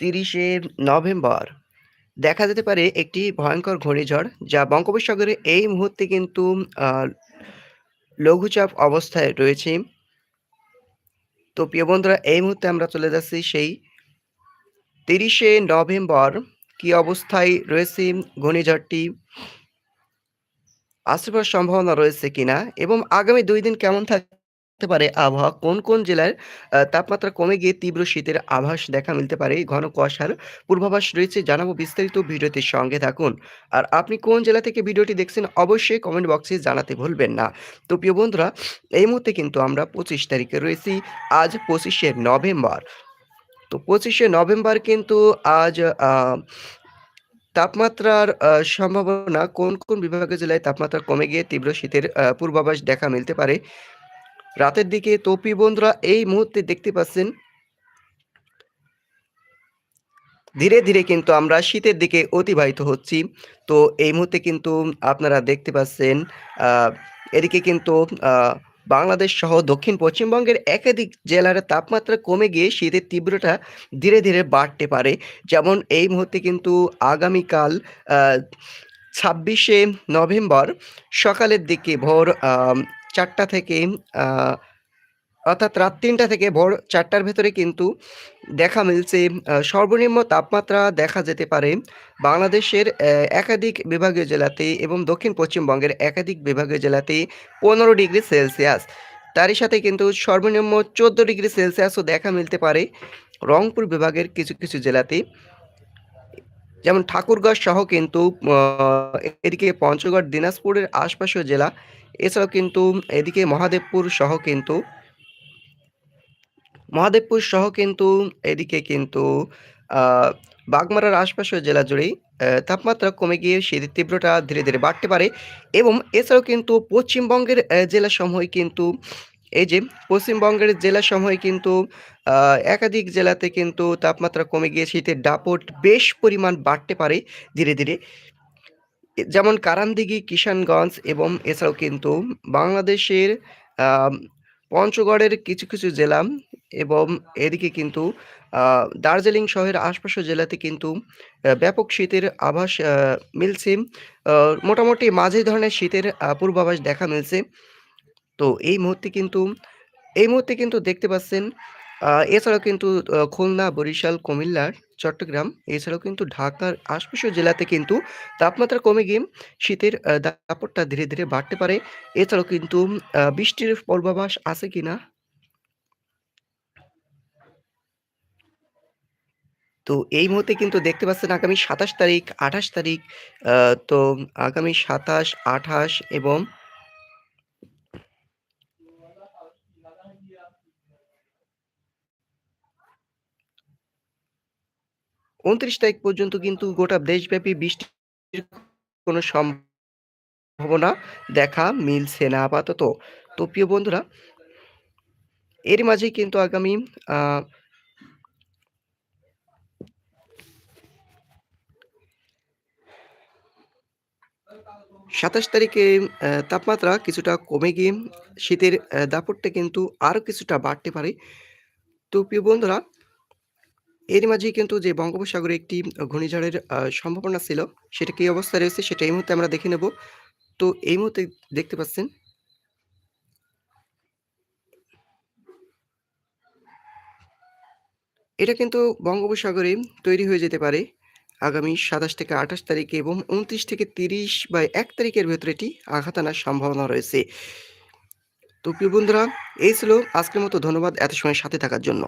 তিরিশে নভেম্বর। দেখা যেতে পারে একটি ভয়ঙ্কর ঘূর্ণিঝড় যা বঙ্গোপসাগরে এই মুহূর্তে কিন্তু লঘুচাপ অবস্থায় রয়েছে। তো প্রিয় বন্ধুরা, এই মুহূর্তে আমরা চলে যাচ্ছি সেই তিরিশে নভেম্বর কি অবস্থায় রয়েছে ঘূর্ণিঝড়টি? আশ্রবার সম্ভাবনা রয়েছে কিনা? এবং আগামী দুই দিন কেমন থাকতে পারে আবহাওয়া। কোন কোন জেলার তাপমাত্রা কমে গিয়ে তীব্র শীতের আভাস দেখা মিলতে পারে? ঘন কুয়াশার পূর্বাভাস রয়েছে, জানাব বিস্তারিত ভিডিওটির সঙ্গে থাকুন। আর আপনি কোন জেলা থেকে ভিডিওটি দেখছেন, অবশ্যই কমেন্ট বক্সে জানাতে ভুলবেন না। তো প্রিয় বন্ধুরা, এই মুহূর্তে কিন্তু আমরা পঁচিশ তারিখে রয়েছি, আজ পঁচিশে নভেম্বর। তো পঁচিশে নভেম্বর কিন্তু আজ তাপমাত্রার সম্ভাবনা কোন কোন বিভাগের জেলায় তাপমাত্রা কমে গিয়ে তীব্র শীতের পূর্বাভাস দেখা মিলতে পারে? রাতের দিকে তো বন্ধুরা এই মুহূর্তে দেখতে পাচ্ছেন। ধীরে ধীরে কিন্তু আমরা শীতের দিকে অতিবাহিত হচ্ছি। তো এই মুহূর্তে কিন্তু আপনারা দেখতে পাচ্ছেন এদিকে কিন্তু বাংলাদেশ সহ দক্ষিণ পশ্চিমবঙ্গের একাধিক জেলার তাপমাত্রা কমে গিয়ে শীতের তীব্রতা ধীরে ধীরে বাড়তে পারে। যেমন এই মুহূর্তে কিন্তু আগামীকাল ছাব্বিশে নভেম্বর সকালের দিকে ভোর চারটা থেকে অর্থাৎ রাত তিনটা থেকে ভোর চারটার ভেতরে কিন্তু দেখা মিলছে সর্বনিম্ন তাপমাত্রা দেখা যেতে পারে বাংলাদেশের একাধিক বিভাগীয় জেলাতে এবং দক্ষিণ পশ্চিমবঙ্গের একাধিক বিভাগীয় জেলাতে পনেরো ডিগ্রি সেলসিয়াস। তারই সাথে কিন্তু সর্বনিম্ন চোদ্দ ডিগ্রি সেলসিয়াসও দেখা মিলতে পারে রংপুর বিভাগের কিছু কিছু জেলাতে। যেমন ঠাকুরগাঁও সহ কিন্তু এদিকে পঞ্চগড়, দিনাজপুরের আশপাশের জেলা, এছাড়াও কিন্তু এদিকে মহাদেবপুর সহ কিন্তু, মহাদেবপুর সহ কিন্তু এদিকে কিন্তু বাগমারার আশপাশের জেলা জুড়েই তাপমাত্রা কমে গিয়ে শীতের তীব্রতা ধীরে ধীরে বাড়তে পারে এবং এছাড়াও কিন্তু পশ্চিমবঙ্গের জেলাসমূহে কিন্তু এই যে পশ্চিমবঙ্গের জেলাসমূহে কিন্তু একাধিক জেলাতে কিন্তু তাপমাত্রা কমে গিয়ে শীতের দাপট বেশ পরিমাণ বাড়তে পারে ধীরে ধীরে। যেমন কারানদিঘি, কিষানগঞ্জ এবং এছাড়াও কিন্তু বাংলাদেশের পঞ্চগড়ের কিছু কিছু জেলা এবং এদিকে কিন্তু দার্জিলিং শহরের আশপাশের জেলাতে কিন্তু ব্যাপক শীতের আভাস মিলছে। মোটামুটি মাঝে ধরনের শীতের পূর্বাভাস দেখা মিলছে। তো এই মুহূর্তে কিন্তু, এই মুহূর্তে কিন্তু দেখতে পাচ্ছেন এছাড়াও কিন্তু খুলনা, বরিশাল কুমিল্লার চট্টগ্রাম, এছাড়াও কিন্তু ঢাকার আশপাশের জেলাতে কিন্তু তাপমাত্রা কমে গিয়ে শীতের দাপটটা ধীরে ধীরে বাড়তে পারে। এছাড়াও কিন্তু বৃষ্টির পূর্বাভাস আছে কিনা? তো এই মুহূর্তে কিন্তু দেখতে পাচ্ছেন আগামী সাতাশ তারিখ, আঠাশ তারিখ তো আগামী সাতাশ, আঠাশ এবং উনত্রিশ তারিখ পর্যন্ত কিন্তু গোটা দেশব্যাপী বৃষ্টির কোনো সম্ভাবনা দেখা মিলছে না আপাতত। তো প্রিয় বন্ধুরা, এর মাঝেই কিন্তু আগামী সাতাশ তারিখে তাপমাত্রা কিছুটা কমে গিয়ে শীতের দাপটটা কিন্তু আরও কিছুটা বাড়তে পারে। তো প্রিয় বন্ধুরা এর মাঝেই কিন্তু যে বঙ্গোপসাগরে একটি ঘূর্ণিঝড়ের সম্ভাবনা ছিল, সেটা কি অবস্থায় রয়েছে সেটা এই মুহূর্তে আমরা দেখে নেব। তো এই মুহূর্তে দেখতে পাচ্ছেন এটা কিন্তু বঙ্গোপসাগরে তৈরি হয়ে যেতে পারে আগামী সাতাশ থেকে আঠাশ তারিখে এবং উনত্রিশ থেকে তিরিশ বা এক তারিখের ভেতরে এটি আঘাত আনার সম্ভাবনা রয়েছে। তো প্রিয় বন্ধুরা, এই ছিল আজকের মতো, ধন্যবাদ এত সময় সাথে থাকার জন্য।